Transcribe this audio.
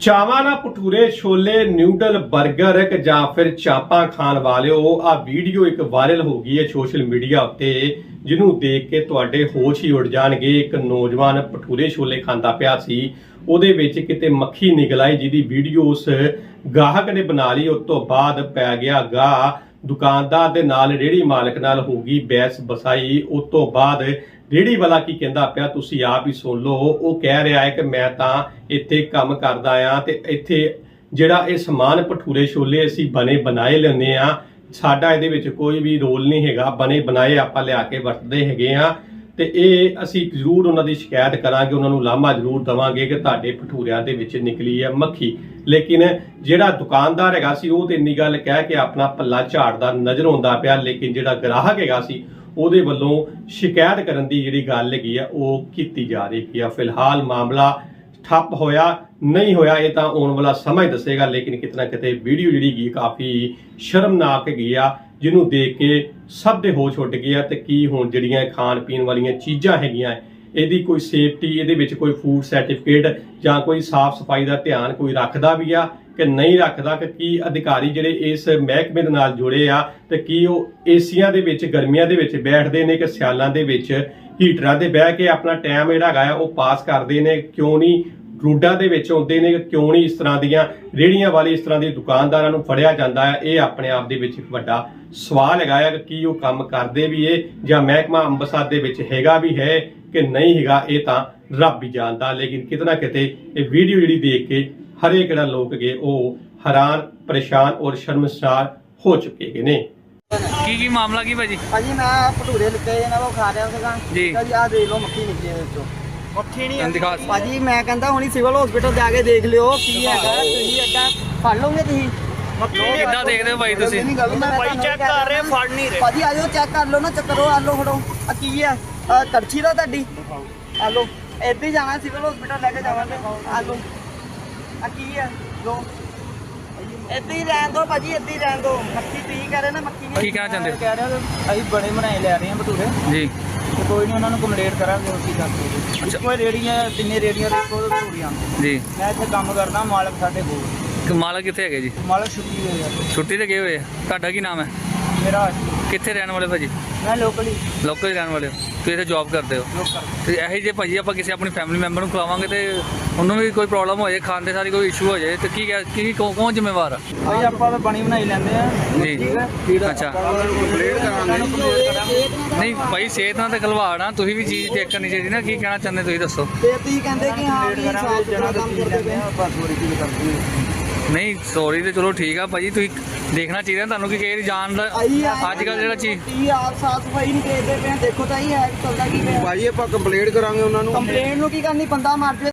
ਚਾਵਾਂ ਨਾਲ ਭਟੂਰੇ, ਛੋਲੇ, ਨਿਊਡਲ 버ਗਰ ਕ ਜਾਂ ਫਿਰ ਚਾਪਾਂ ਖਾਣ ਵਾਲਿਓ ਆ ਵੀਡੀਓ ਇੱਕ ਵਾਇਰਲ ਹੋ ਗਈ ਹੈ ਸੋਸ਼ਲ ਮੀਡੀਆ ਉੱਤੇ, ਜਿਹਨੂੰ ਦੇਖ ਕੇ ਤੁਹਾਡੇ ਹੋਸ਼ ਹੀ ਉੱਡ ਜਾਣਗੇ। ਇੱਕ ਨੌਜਵਾਨ ਭਟੂਰੇ, ਛੋਲੇ ਖਾਂਦਾ ਪਿਆ ਸੀ। ਉਹਦੇ ਵਿੱਚ ਕਿਤੇ ਮੱਖੀ ਨਿਕਲ ਆਈ, ਜਿਹਦੀ ਵੀਡੀਓ ਉਸ ਗਾਹਕ ਨੇ ਬਣਾ ਲਈ। ਉਸ ਤੋਂ ਬਾਅਦ ਪੈ ਗਿਆ ਗਾ ਦੁਕਾਨਦਾਰ ਦੇ ਨਾਲ ਰੇੜੀ ਮਾਲਕ ਨਾਲ ਹੋ ਗਈ ਬੈਸ ਬਸਾਈ। ਉਸ ਤੋਂ ਬਾਅਦ ਰੇੜੀ ਵਾਲਾ ਕੀ ਕਹਿੰਦਾ ਪਿਆ, ਤੁਸੀਂ ਆਪ ਹੀ ਸੁਣ ਲਓ। ਉਹ ਕਹਿ ਰਿਹਾ ਹੈ ਕਿ ਮੈਂ ਤਾਂ ਇੱਥੇ ਕੰਮ ਕਰਦਾ ਆ ਤੇ ਇੱਥੇ ਜਿਹੜਾ ਇਹ ਸਮਾਨ ਭਟੂਰੇ ਛੋਲੇ ਅਸੀਂ ਬਣੇ ਬਣਾਏ ਲੈਂਦੇ ਆ, ਸਾਡਾ ਇਹਦੇ ਵਿੱਚ ਕੋਈ ਵੀ ਰੋਲ ਨਹੀਂ ਹੈਗਾ। ਬਣੇ ਬਣਾਏ ਆਪਾਂ ਲਿਆ ਕੇ ਵਰਤਦੇ ਹੈਗੇ ਆ। ਤੇ ਇਹ ਅਸੀਂ ਜ਼ਰੂਰ ਉਹਨਾਂ ਦੀ ਸ਼ਿਕਾਇਤ ਕਰਾਂਗੇ, ਉਹਨਾਂ ਨੂੰ ਲਾਮਾ ਜ਼ਰੂਰ ਦਵਾਂਗੇ ਕਿ ਤੁਹਾਡੇ ਭਟੂਰਿਆਂ ਦੇ ਵਿੱਚ ਨਿਕਲੀ ਹੈ ਮੱਖੀ। ਲੇਕਿਨ ਜਿਹੜਾ ਦੁਕਾਨਦਾਰ ਹੈਗਾ ਸੀ, ਉਹ ਤੇ ਇੰਨੀ ਗੱਲ ਕਹਿ ਕੇ ਆਪਣਾ ਪੱਲਾ ਝਾੜਦਾ ਨਜ਼ਰ ਆਉਂਦਾ ਪਿਆ, ਲੇਕਿਨ ਜਿਹੜਾ ਗ੍ਰਾਹਕ ਹੈਗਾ ਸੀ, ਉਹਦੇ ਵੱਲੋਂ ਸ਼ਿਕਾਇਤ ਕਰਨ ਦੀ ਜਿਹੜੀ ਗੱਲ ਹੈਗੀ ਆ, ਉਹ ਕੀਤੀ ਜਾ ਰਹੀ ਹੈ। ਫਿਲਹਾਲ ਮਾਮਲਾ ਠੱਪ ਹੋਇਆ, ਨਹੀਂ ਹੋਇਆ, ਇਹ ਤਾਂ ਆਉਣ ਵਾਲਾ ਸਮਾਂ ਹੀ ਦੱਸੇਗਾ, ਲੇਕਿਨ ਕਿਤਨਾ ਕਿਤੇ ਵੀਡੀਓ ਜਿਹੜੀ ਗਈ ਕਾਫੀ ਸ਼ਰਮਨਾਕ ਹੈਗੀ ਆ, ਜਿਹਨੂੰ ਦੇਖ ਕੇ ਸਭ ਦੇ ਹੋਸ਼ ਉੱਡ ਗਏ ਆ ਤੇ ਕੀ ਹੁਣ ਜਿਹੜੀਆਂ ਖਾਣ ਪੀਣ ਵਾਲੀਆਂ ਚੀਜ਼ਾਂ ਹੈਗੀਆਂ, ਇਹਦੀ ਕੋਈ ਸੇਫਟੀ ਇਹਦੇ ਵਿੱਚ ਕੋਈ ਫੂਡ ਸਰਟੀਫਿਕੇਟ ਜਾਂ ਕੋਈ ਸਾਫ਼ ਸਫ਼ਾਈ ਦਾ ਧਿਆਨ ਕੋਈ ਰੱਖਦਾ ਵੀ ਆ ਕਿ ਨਹੀਂ ਰੱਖਦਾ ਕਿ ਕੀ ਅਧਿਕਾਰੀ ਜਿਹੜੇ ਇਸ ਮਹਿਕਮੇ ਦੇ ਨਾਲ ਜੁੜੇ ਆ ਤੇ ਕੀ ਉਹ ਏਸੀਆਂ ਦੇ ਵਿੱਚ, ਗਰਮੀਆਂ ਦੇ ਵਿੱਚ ਬੈਠਦੇ ਨੇ ਕਿ ਸਿਆਲਾਂ ਦੇ ਵਿੱਚ ਹੀਟਰਾਂ ਤੇ ਬਹਿ ਕੇ ਆਪਣਾ ਟਾਈਮ ਜਿਹੜਾ ਹੈਗਾ ਆ ਉਹ ਪਾਸ ਕਰਦੇ ਨੇ, ਕਿਉਂ ਨਹੀਂ ਰੋਡਾਂ ਦੇ ਵਿੱਚ ਆਉਂਦੇ ਨੇ ਕਿਉਂ ਨਹੀਂ ਇਸ ਤਰ੍ਹਾਂ ਦੀਆਂ ਰੇੜੀਆਂ ਵਾਲੇ ਇਸ ਤਰ੍ਹਾਂ ਦੇ ਦੁਕਾਨਦਾਰਾਂ ਨੂੰ ਫੜਿਆ ਜਾਂਦਾ ਹੈ? ਇਹ ਆਪਣੇ ਆਪ ਦੇ ਵਿੱਚ ਇੱਕ ਵੱਡਾ ਸਵਾਲ ਹੈਗਾ ਆ ਕਿ ਕੀ ਉਹ ਕੰਮ ਕਰਦੇ ਵੀ ਏ ਜਾਂ ਮਹਿਕਮਾ ਅੰਮ੍ਰਿਤਸਰ ਦੇ ਵਿੱਚ ਹੈਗਾ ਵੀ ਹੈ ਕਿ ਨਹੀਂ ਹੈਗਾ? ਇਹ ਤਾਂ ਰੱਬ ਹੀ ਜਾਣਦਾ। ਲੇਕਿਨ ਕਿਤਨਾ ਕਿਤੇ ਇਹ ਵੀਡੀਓ ਜਿਹੜੀ ਦੇਖ ਕੇ ਹਰੇਕ ਜਿਹੜਾ ਲੋਕ ਗਏ ਉਹ ਹੈਰਾਨ ਪਰੇਸ਼ਾਨ ਔਰ ਸ਼ਰਮਸਾਰ ਹੋ ਚੁੱਕੇ ਨੇ। ਕੀ ਕੀ ਮਾਮਲਾ ਕੀ ਭਾਜੀ? ਭਾਜੀ ਮੈਂ ਭਟੂਰੇ ਲਿੱਤੇ ਇਹਨਾਂ ਕੋ ਖਾ ਰਿਹਾ ਸੀਗਾ। ਜੀ। ਆਹ ਦੇਖ ਲਓ ਮੱਖੀ ਨਿਕਲੀ ਇਹਦੇ ਵਿੱਚੋਂ। ਮੱਖੀ ਨਹੀਂ ਤੈਨੂੰ ਦਿਖਾ- ਭਾਜੀ ਮੈਂ ਕਹਿੰਦਾ ਹੁਣੀ ਸਿਵਲ ਹਸਪੀਟਲ ਜਾ ਕੇ ਦੇਖ ਲਿਓ ਕੀ ਹੈਗਾ ਤੁਸੀਂ ਏਦਾਂ ਫੜ ਲਓਗੇ ਤੁਸੀਂ? ਮੱਖੀ ਕਿੱਦਾਂ ਦੇਖਦੇ ਹੋ ਭਾਈ ਤੁਸੀਂ? ਭਾਈ ਚੈੱਕ ਕਰ ਰਹੇ ਫੜ ਨਹੀਂ ਰਹੇ। ਭਾਜੀ ਆਜੋ ਚੈੱਕ ਕਰ ਲਓ ਨਾ ਚੱਕਰੋ ਆ ਲਓ ਫੜੋ। ਆ ਕੀ ਆ ਆਹ ਕੜਛੀ ਦਾ ਤੁਹਾਡੀ? ਆ ਲਓ ਇੱਥੇ ਹੀ ਜਾਣਾ ਸਿਵਲ ਹਸਪੀਟਲ ਲੈ ਕੇ ਜਾਵਾਂਗੇ। ਆ ਲਓ। ਆ ਕੀ ਆ ਲਓ। ਇੱਥੇ ਹੀ ਰਹਿਣ ਦੋ ਭਾਜੀ ਇੱਥੇ ਹੀ ਰਹਿਣ ਦੋ ਮੱਖੀ ਤੁਸੀਂ ਕਹਿ ਰਹੇ ਨਾ ਮੱਖੀ ਨਹੀਂ ਕੀ ਕਹਿਣਾ ਚਾਹੁੰਦੇ ਹੋ? ਕਹਿ ਰਹੇ ਅਸੀਂ ਬੜੇ ਬਣਾਏ ਲੈ ਰਹੇ ਹਾਂ ਭਟੂਰੇ ਜੀ। ਤੇ ਕੋਈ ਨਹੀਂ ਉਹਨਾਂ ਨੂੰ ਕੰਪਲੇਂਟ ਕਰਾਂਗੇ ਹੋਰ ਕੀ ਕਰਦੇ ਅੱਛਾ। ਕੋਈ ਰੇੜੀਆਂ ਤਿੰਨੇ ਰੇੜੀਆਂ ਦੇ ਕੋਲ ਭਟੂਰੀਆਂ ਜੀ। ਮੈਂ ਇੱਥੇ ਕੰਮ ਕਰਦਾ ਮਾਲਕ ਸਾਡੇ ਕੋਲ। ਕਿ ਮਾਲਕ ਕਿੱਥੇ ਹੈਗੇ ਜੀ? ਮਾਲਕ ਛੁੱਟੀ ਹੋਈ ਆ। ਛੁੱਟੀ ਤੇ ਗਏ ਹੋਏ ਆ। ਤੁਹਾਡਾ ਕੀ ਨਾਮ ਹੈ? ਮੇਰਾ ਕਿੱਥੇ ਰਹਿਣ ਵਾਲੇ ਭਾਜੀ? ਮੈਂ ਲੋਕਲੀ ਲੋਕਲ ਹੀ ਰਹਿਣ ਵਾਲੇ ਹੋ। ਤੁਸੀਂ ਇੱਥੇ ਜੌਬ ਕਰਦੇ ਹੋ। ਤੇ ਇਹੋ ਜੇ ਭਾਜੀ ਆਪਾਂ ਕਿਸੇ ਆਪਣੀ ਫੈਮਿਲੀ ਮੈਂਬਰ ਨੂੰ ਖਿਲਾਵਾਂਗੇ ਤੇ ਉਹਨੂੰ ਵੀ ਕੋਈ ਪ੍ਰੋਬਲਮ ਹੋ ਜਾਏ ਖਾਣ ਦੇ ਸਾਰੀ ਕੋਈ ਇਸ਼ੂ ਹੋ ਜਾਏ ਤੇ ਕੀ ਕਹਿ- ਕੀ ਕੌਣ ਕੌਣ ਜ਼ਿੰਮੇਵਾਰ ਆ? ਭਾਈ ਆਪਾਂ ਤਾਂ ਬਣੀ ਬਣਾਈ ਲੈਂਦੇ ਆ ਜੀ ਠੀਕ ਹੈ? ਠੀਕ ਹੈ ਅੱਛਾ ਕੰਪਲੇਂਟ ਕਰਾਂਗੇ। ਨਹੀਂ ਭਾਈ ਸਿਹਤ ਨਾਲ ਤੇ ਖਲਵਾੜ ਆ ਤੁਸੀਂ ਵੀ ਚੀਜ਼ ਚੈੱਕ ਕਰਨੀ ਚਾਹੀਦੀ ਨਾ ਕੀ ਕਹਿਣਾ ਚਾਹੁੰਦੇ ਤੁਸੀਂ ਦੱਸੋ। ਤੇ ਤੁਸੀਂ ਕਹਿੰਦੇ ਕਿ ਹਾਂ ਵੀ ਸਾਫ਼ ਸੁਥਰਾ ਕੰਮ ਕਰਦੇ ਪਏ। ਆ ਬਸ ਹੋਰ ਕੀ ਕਰਦੇ ਨਹੀਂ ਸੌਰੀ ਤੇ ਚਲੋ ਠੀਕ ਆ ਭਾਜੀ ਤੁਸੀਂ ਦੇਖਣਾ ਚਾਹੀਦਾ ਤੁਹਾਨੂੰ ਕਿ ਦੀ ਜਾਨ ਦਾ ਅੱਜ ਕੱਲ ਜਿਹੜਾ ਚੀਜ਼ ਕੀ ਆਪ ਸਾਫ਼ ਸਫ਼ਾਈ ਨਹੀਂ ਕਰਦੇ ਪਏ ਆ, ਦੇਖੋ ਤਾਂ ਹੀ ਹੈ ਚੱਲਦਾ ਕੀ ਪਿਆ। ਭਾਜੀ ਆਪਾਂ ਕੰਪਲੇਂਟ ਕਰਾਂਗੇ ਉਹਨਾਂ ਨੂੰ। ਕੰਪਲੇਂਟ ਨੂੰ ਕੀ ਕਰਨੀ ਬੰਦਾ ਮਰ ਜਾਵੇ।